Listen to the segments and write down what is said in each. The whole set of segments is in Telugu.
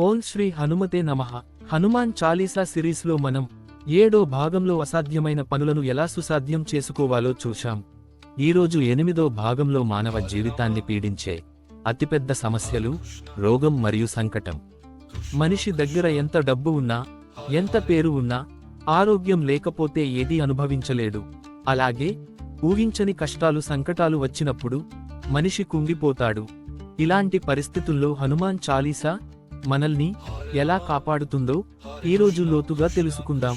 ఓం శ్రీ హనుమతే నమః. హనుమాన్ చాలీసా సిరీస్లో మనం ఏడో భాగంలో అసాధ్యమైన పనులను ఎలా సుసాధ్యం చేసుకోవాలో చూశాం. ఈరోజు ఎనిమిదో భాగంలో మానవ జీవితాన్ని పీడించే అతిపెద్ద సమస్యలు రోగం మరియు సంకటం. మనిషి దగ్గర ఎంత డబ్బు ఉన్నా ఎంత పేరు ఉన్నా ఆరోగ్యం లేకపోతే ఏదీ అనుభవించలేడు. అలాగే ఊహించని కష్టాలు సంకటాలు వచ్చినప్పుడు మనిషి కుంగిపోతాడు. ఇలాంటి పరిస్థితుల్లో హనుమాన్ చాలీసా మనల్ని ఎలా కాపాడుతుందో ఈరోజు లోతుగా తెలుసుకుందాం.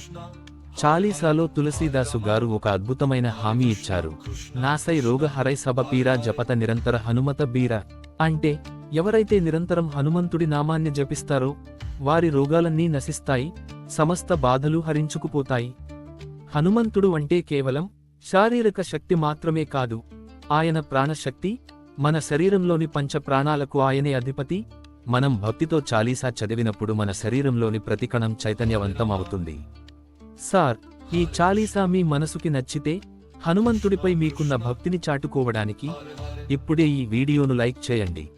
చాలీసాలో తులసీదాసు గారు ఒక అద్భుతమైన హామీ ఇచ్చారు. నాసై రోగ హరై సభ పీరా జపత నిరంతర హనుమత బీర. అంటే ఎవరైతే నిరంతరం హనుమంతుడి నామాన్ని జపిస్తారో వారి రోగాలన్నీ నశిస్తాయి సమస్త బాధలు హరించుకుపోతాయి. హనుమంతుడు అంటే కేవలం శారీరక శక్తి మాత్రమే కాదు ఆయన ప్రాణశక్తి మన శరీరంలోని పంచ ప్రాణాలకు ఆయనే అధిపతి మనం భక్తితో చాలీసా చదివినప్పుడు మన శరీరంలోని ప్రతి కణం చైతన్యవంతం అవుతుంది సార్ ఈ చాలీసా మీ మనసుకి నచ్చితే హనుమంతుడిపై మీకున్న భక్తిని చాటుకోవడానికి ఇప్పుడే ఈ వీడియోను లైక్ చేయండి.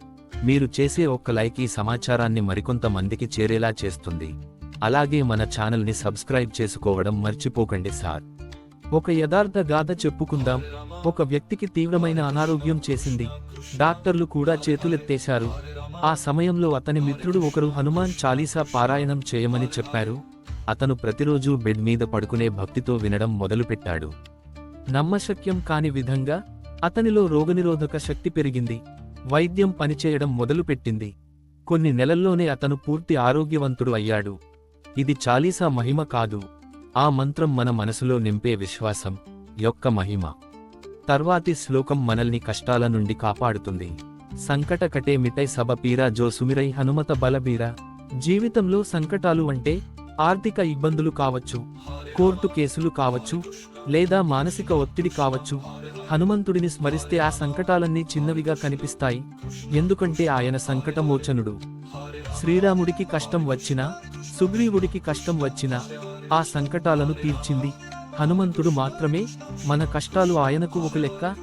మీరు చేసే ఒక్క లైక్ ఈ సమాచారాన్ని మరికొంత మందికి చేరేలా చేస్తుంది. అలాగే మన ఛానల్ని సబ్స్క్రైబ్ చేసుకోవడం మర్చిపోకండి సార్. ఒక యథార్థ గాథ చెప్పుకుందాం. ఒక వ్యక్తికి తీవ్రమైన అనారోగ్యం చేసింది. డాక్టర్లు కూడా చేతులెత్తేశారు. ఆ సమయంలో అతని మిత్రుడు ఒకరు హనుమాన్ చాలీసా పారాయణం చేయమని చెప్పారు. అతను ప్రతిరోజూ బెడ్ మీద పడుకునే భక్తితో వినడం మొదలుపెట్టాడు. నమ్మశక్యం కాని విధంగా అతనిలో రోగనిరోధక శక్తి పెరిగింది. వైద్యం పనిచేయడం మొదలుపెట్టింది. కొన్ని నెలల్లోనే అతను పూర్తి ఆరోగ్యవంతుడు అయ్యాడు. ఇది చాలీసా మహిమ కాదు. ఆ మంత్రం మన మనసులో నింపే విశ్వాసం యొక్క మహిమ. తర్వాతి శ్లోకం మనల్ని కష్టాల నుండి కాపాడుతుంది. సంకట కటే మిటై సభ పీరా జో సుమిరై హనుమత బలబీరా జీవితంలో సంకటాలు అంటే ఆర్థిక ఇబ్బందులు కావచ్చు కోర్టు కేసులు కావచ్చు లేదా మానసిక ఒత్తిడి కావచ్చు. హనుమంతుడిని స్మరిస్తే ఆ సంకటాలన్నీ చిన్నవిగా కనిపిస్తాయి. ఎందుకంటే ఆయన సంకటమోచనుడు. శ్రీరాముడికి కష్టం వచ్చినా సుగ్రీవుడికి కష్టం వచ్చినా ఆ సంకటాలను తీర్చింది. హనుమంతుడు మాత్రమే మన కష్టాలు ఆయనకు ఒక లెక్క.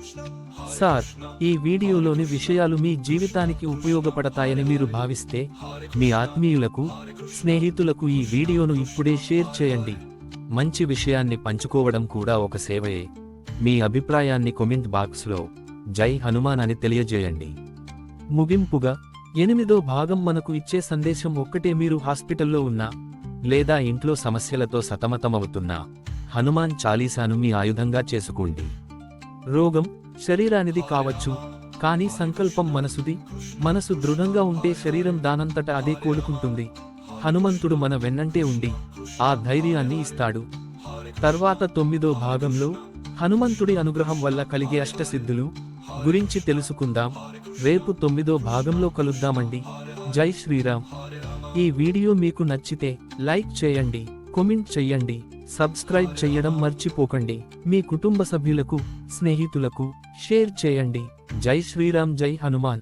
సార్ ఈ వీడియోలోని విషయాలు మీ జీవితానికి ఉపయోగపడతాయని మీరు భావిస్తే మీ ఆత్మీయులకు స్నేహితులకు ఈ వీడియోను ఇప్పుడే షేర్ చేయండి. మంచి విషయాన్ని పంచుకోవడం కూడా ఒక సేవయే. మీ అభిప్రాయాన్ని కొమెంట్ బాక్స్లో జై హనుమాన్ అని తెలియజేయండి. ముగింపుగా ఎనిమిదో భాగం మనకు ఇచ్చే సందేశం ఒక్కటే. మీరు హాస్పిటల్లో ఉన్నా లేదా ఇంట్లో సమస్యలతో సతమతమవుతున్నా హనుమాన్ చాలీసాను మీ ఆయుధంగా చేసుకోండి రోగం శరీరానిది కావచ్చు కానీ సంకల్పం మనసుది. మనసు దృఢంగా ఉంటే శరీరం దానంతట అదే కోలుకుంటుంది. హనుమంతుడు మన వెన్నంటే ఉండి ఆ ధైర్యాన్ని ఇస్తాడు. తర్వాత తొమ్మిదో భాగంలో హనుమంతుడి అనుగ్రహం వల్ల కలిగే అష్టసిద్ధులు గురించి తెలుసుకుందాం. రేపు తొమ్మిదో భాగంలో కలుద్దామండి. జై శ్రీరామ్. ఈ వీడియో మీకు నచ్చితే లైక్ చేయండి కొమెంట్ చేయండి సబ్స్క్రైబ్ చేయడం మర్చిపోకండి. మీ కుటుంబ సభ్యులకు స్నేహితులకు షేర్ చేయండి. జై శ్రీరామ్ జై హనుమాన్.